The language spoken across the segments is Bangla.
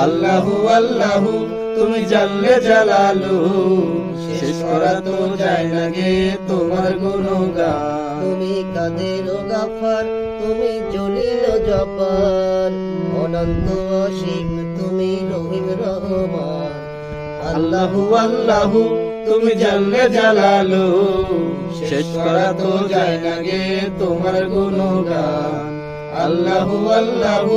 আল্লাহু আল্লাহু তুমি জানলে জালালু। শেষ করা তো যায় না গে তোমার গুণগান। তুমি কাদের গাফার তুমি জলিল জব্বার অনন্ত অসীম তুমি রহিম রহমান। আল্লাহু আল্লাহু তুমি জানলে জালালু। শেষ করা তো যায় না গে তোমার গুণগান। আল্লাহু আল্লাহু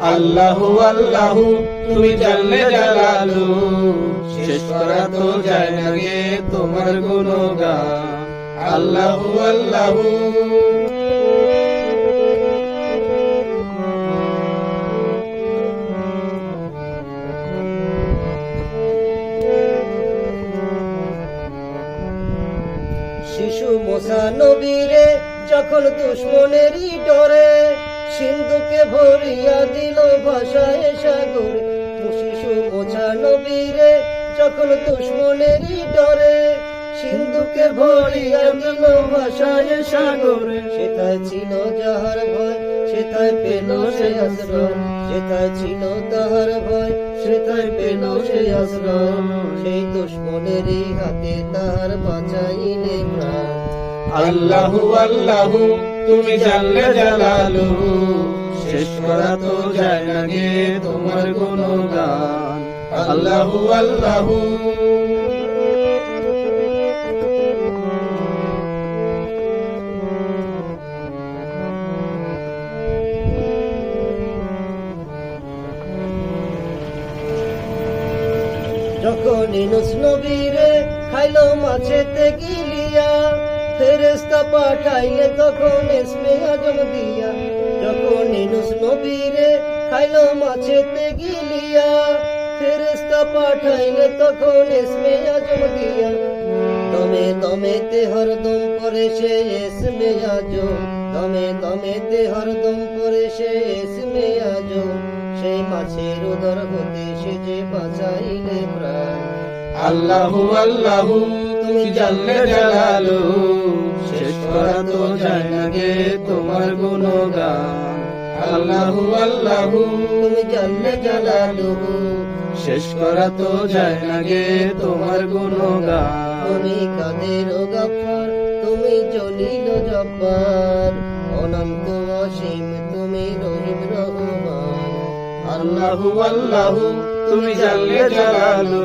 আল্লাহু আল্লাহু, তুমি জানলে জালালু। শেষ করা তো যায় না গে তোমার গুণগান। আল্লাহু আল্লাহু। শিশু মোসা নবীরে, যখন দুশ্মনেরই ডরে সিন্ধুকে ভরিয়া দিল ভাষায় সাগরে। শিশু মোছা নবীরে, যখন দুশ্মনেরই ডরে, সিন্ধুকে ভরিয়া দিল ভাষায় সাগরে। সেটাই ছিল যাহার ভয় সেটাই পেল সে সেটাই ছিল তাহার ভয় সেটাই পেল সে সেই হাতে তাহার বাঁচাইলে প্রাণ। আল্লাহু আল্লাহু তুমি জানলে জালালু, শেষ করা তো যায় না গে তোমার গুণগান আল্লাহু আল্লাহু। যখন ইনুস নবীরে খাইলো মাছেতে গিলিয়া ফেরেস্তা পাঠাইলে তখন এসমে আজম দিয়া, যখন ইনুস নবীরে খাইলো মাছেতে গিলিয়া ফেরেস্তা পাঠাইলে তখন এসমে আজম দিয়া। দমে দমেতে হরদম করে সে এসমে আজম, দমে দমেতে হরদম করে সে এসমে আজম। সেই মাছের উদর হতে সে যে বাঁচাইলে প্রাণ। আল্লাহু আল্লাহু। জানলে জালালু শেষ করা তো যায় না গে তোমার গুণগান। আল্লাহু আল্লাহু তুমি জানলে জালালু শেষ করা তো যায় না গে তোমার গুণগান। তুমি কাদের গাফার তুমি জলিল জব্বার। অনন্ত অসীম তুমি রহিম রহমান। আল্লাহু আল্লাহু তুমি জানলে জালালু